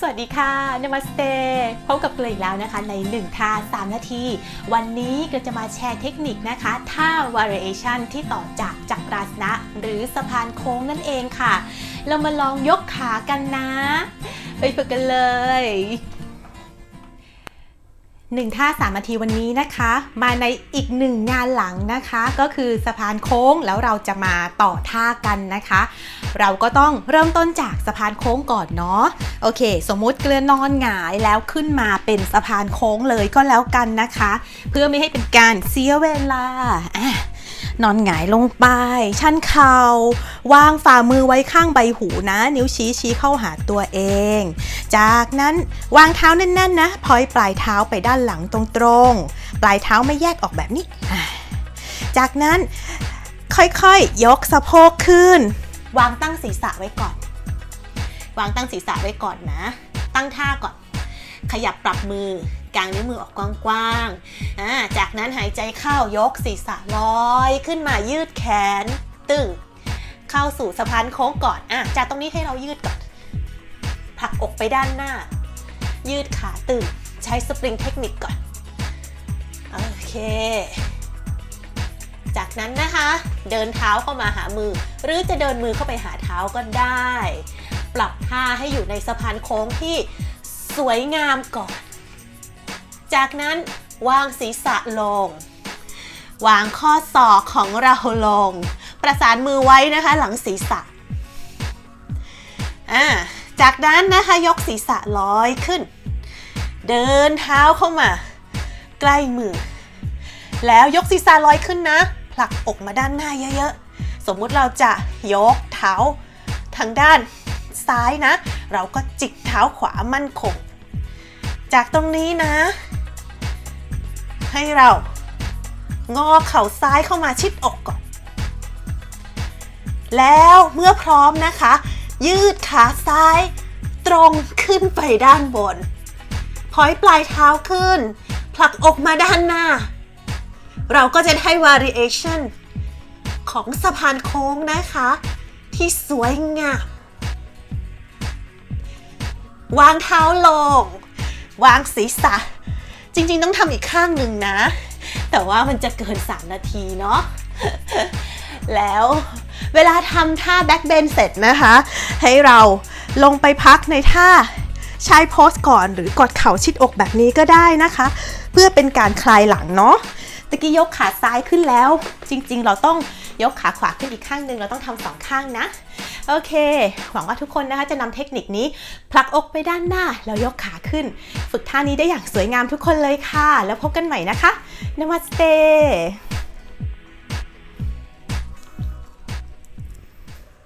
สวัสดีค่ะนมัสเตพบกับเกลอีกแล้วนะคะใน1ท่า3 นาที วันนี้ก็จะมาแชร์เทคนิคนะคะท่า variation ที่ต่อจากจักราสนะ หรือสะพานโค้งนั่นเองค่ะ เรามาลองยกขากันนะ ไปฝึกกันเลย หนึ่งท่าสามนาทีวันนี้นะคะ มาในอีกหนึ่งงานหลังนะคะ ก็คือสะพานโค้งแล้วเราจะมาต่อท่ากันนะคะ เราก็ต้องเริ่มต้นจากสะพานโค้งก่อนเนาะโอเค สมมุติเกลือนอนหงายแล้วขึ้นมาเป็นสะพานโค้งเลยก็แล้วกันนะคะ เพื่อไม่ให้เป็นการเสียเวลาอะ นอนหงายลงไป ชันเข่าวางฝ่ามือไว้ข้างใบหูนะ นิ้วชี้ชี้เข้าหาตัวเอง จากนั้นวางเท้าแน่นๆนะพอยปลายเท้าไปด้านหลังตรงๆ ปลายเท้าไม่แยกออกแบบนี้ จากนั้นค่อยๆ ยกสะโพกขึ้น วางตั้งศีรษะไว้ก่อน วางตั้งศีรษะไว้ก่อนนะ ตั้งท่าก่อน ขยับปรับมือ กางนิ้วมือออกกว้างๆาจากนั้นหายใจเข้ายกศีรษะลอยขึ้นมายืดแขนตึง เข้าสู่สะพานโค้งก่อนอะจากตรงนี้ให้เรายืดก่อนผลักอกไปด้านหน้า ยืดขาตึง ใช้สปริงเทคนิคก่อน โอเค จากนั้นนะคะ เดินเท้าเข้ามาหามือ หรือจะเดินมือเข้าไปหาเท้าก็ได้ ปรับท่าให้อยู่ในสะพานโค้งที่สวยงามก่อน จากนั้นวางศีรษะลง วางข้อศอกของเราลง ประสานมือไว้นะคะหลังศีรษะอ่าจากนั้นนะคะยกศีรษะลอยขึ้น เดินเท้าเข้ามา ใกล้มือ แล้วยกศีรษะลอยขึ้นนะ ผลักอกมาด้านหน้าเยอะๆ สมมุติเราจะยกเท้าทางด้านซ้ายนะ เราก็จิกเท้าขวามั่นคง จากตรงนี้นะ ให้เรา งอเข่าซ้ายเข้ามาชิดอกก่อน แล้วเมื่อพร้อมนะคะ ยืดขาซ้าย ตรงขึ้นไปด้านบน พอยปลายเท้าขึ้น ผลักอกมาด้านหน้า เราก็จะได้ variation ของสะพานโค้งนะคะ ที่สวยงามวางเท้าลง วางศีรษะ จริงๆต้องทำอีกข้างหนึ่งนะ แต่ว่ามันจะเกิน 3 นาทีเนาะแล้วเวลาทำท่าแบ็กเบนเสร็จนะคะ ให้เราลงไปพักในท่าใช้โพสก่อนหรือกดเข่าชิดอกแบบนี้ก็ได้นะคะ เพื่อเป็นการคลายหลังเนาะตะกี้ยกขาซ้ายขึ้นแล้ว จริงๆ เราต้องยกขาขวาขึ้นอีกข้างหนึ่งเราต้องทำสองข้างนะ โอเค หวังว่าทุกคนนะคะจะนำเทคนิคนี้ผลักอกไปด้านหน้าแล้วยกขาขึ้น ฝึกท่านี้ได้อย่างสวยงามทุกคนเลยค่ะ แล้วพบกันใหม่นะคะนมัสเต